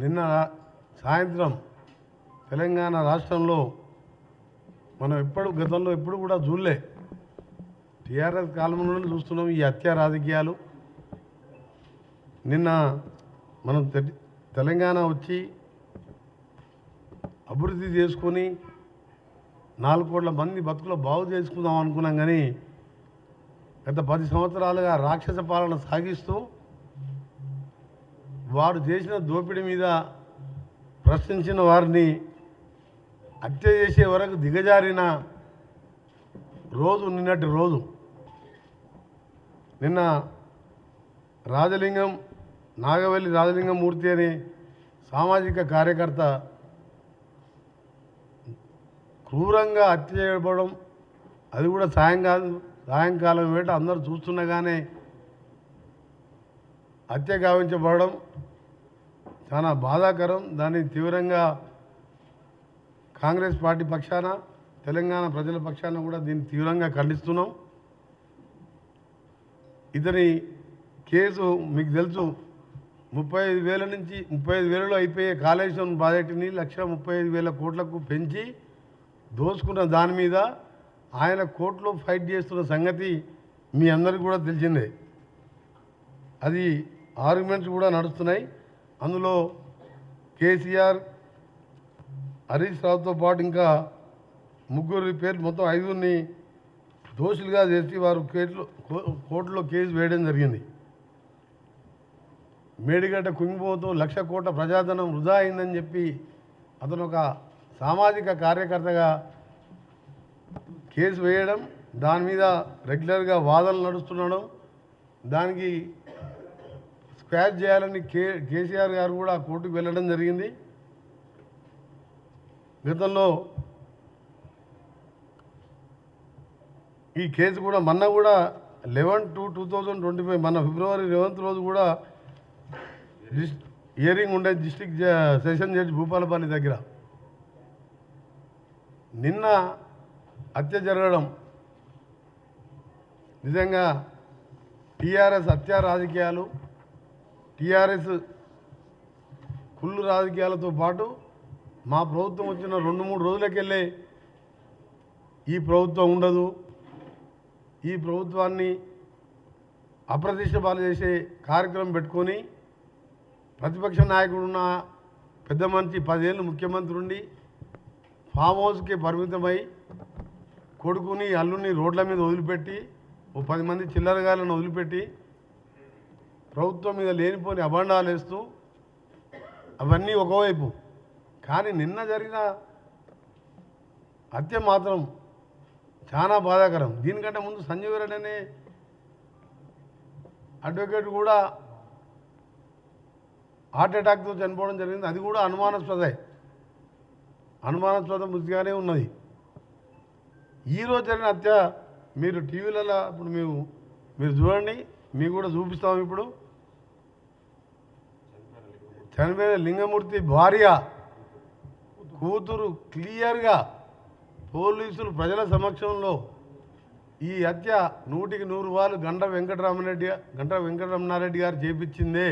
నిన్న సాయంత్రం తెలంగాణ రాష్ట్రంలో మనం ఎప్పుడు గతంలో ఎప్పుడు కూడా చూడలే. టీఆర్ఎస్ కాలం నుండి చూస్తున్నాం ఈ హత్య రాజకీయాలు. నిన్న మనం తె- తెలంగాణ వచ్చి అభివృద్ధి చేసుకొని నాలుగు కోట్ల మంది బతుకులు బాగు చేసుకుందాం అనుకున్నాం కానీ గత పది సంవత్సరాలుగా రాక్షస పాలన సాగిస్తూ వారు చేసిన దోపిడీ మీద ప్రశ్నించిన వారిని హత్య చేసే వరకు దిగజారిన రోజు నిన్నటి రోజు నిన్న రాజలింగం నాగవల్లి రాజలింగమూర్తి అనే సామాజిక కార్యకర్త క్రూరంగా హత్య చేయబడడం అది కూడా సాయంకాలం సాయంకాలం వేట అందరూ చూస్తుండగానే హత్య గావించబడడం చాలా బాధాకరం. దాన్ని తీవ్రంగా కాంగ్రెస్ పార్టీ పక్షాన తెలంగాణ ప్రజల పక్షాన కూడా దీన్ని తీవ్రంగా ఖండిస్తున్నాం. ఇతని కేసు మీకు తెలుసు ముప్పై ఐదు వేల నుంచి ముప్పై ఐదు వేలలో అయిపోయే కాళేశ్వరం ప్రాజెక్టుని లక్ష ముప్పై ఐదు వేల కోట్లకు పెంచి దోచుకున్న దాని మీద ఆయన కోర్టులో ఫైట్ చేస్తున్న సంగతి మీ అందరికీ కూడా తెలిసిందే. అది ఆర్గ్యుమెంట్స్ కూడా నడుస్తున్నాయి. అందులో కేసీఆర్ హరీష్ రావుతో పాటు ఇంకా ముగ్గురు పేర్లు మొత్తం ఐదుగురిని దోషులుగా చేసి వారు కేసులో కో- కోర్టులో కేసు వేయడం జరిగింది. మేడిగడ్డ కుంగిపోతూ లక్ష కోట్ల ప్రజాధనం వృధా అయిందని చెప్పి అతను ఒక సామాజిక కార్యకర్తగా కేసు వేయడం దాని మీద రెగ్యులర్గా వాదనలు నడుస్తుండడం దానికి స్క్వాష్ చేయాలని కే కేసీఆర్ గారు కూడా కోర్టుకు వెళ్ళడం జరిగింది. గతంలో ఈ కేసు కూడా మొన్న కూడా eleven two two thousand twenty five మన ఫిబ్రవరి లెవెన్త్ రోజు కూడా హియరింగ్ ఉండే డిస్టిక్ సెషన్ జడ్జి భూపాలపల్లి దగ్గర. నిన్న హత్య జరగడం నిజంగా టీఆర్ఎస్ హత్య రాజకీయాలు టీఆర్ఎస్ కుళ్ళు రాజకీయాలతో పాటు మా ప్రభుత్వం వచ్చిన రెండు మూడు రోజులకెళ్ళే ఈ ప్రభుత్వం ఉండదు. ఈ ప్రభుత్వాన్ని అప్రతిష్ట పాలు చేసే కార్యక్రమం పెట్టుకొని ప్రతిపక్ష నాయకుడున్న పెద్ద మనిషి పదేళ్ళు ముఖ్యమంత్రి ఉండి ఫామ్ హౌస్కి పరిమితమై కొడుకుని అల్లుని రోడ్ల మీద వదిలిపెట్టి ఓ పది మంది చిల్లరగాళ్ళను వదిలిపెట్టి ప్రభుత్వం మీద లేనిపోని అభండాలు వేస్తూ అవన్నీ ఒకవైపు. కానీ నిన్న జరిగిన హత్య మాత్రం చాలా బాధాకరం. దీనికంటే ముందు సంజీవ్ రెడ్డి అనే అడ్వకేట్ కూడా హార్ట్ అటాక్తో చనిపోవడం జరిగింది. అది కూడా అనుమానాస్పదే. అనుమానాస్పద మృతిగానే ఉన్నది. ఈరోజు జరిగిన హత్య మీరు టీవీలలో ఇప్పుడు మేము మీరు చూడండి. మీకు కూడా చూపిస్తాం ఇప్పుడు. చనిపోయిన లింగమూర్తి భార్య కూతురు క్లియర్గా పోలీసులు ప్రజల సమక్షంలో ఈ హత్య నూటికి నూరు వాళ్ళు గంట వెంకటరామరెడ్డి గంట వెంకటరమణారెడ్డి గారు చేపించిందే.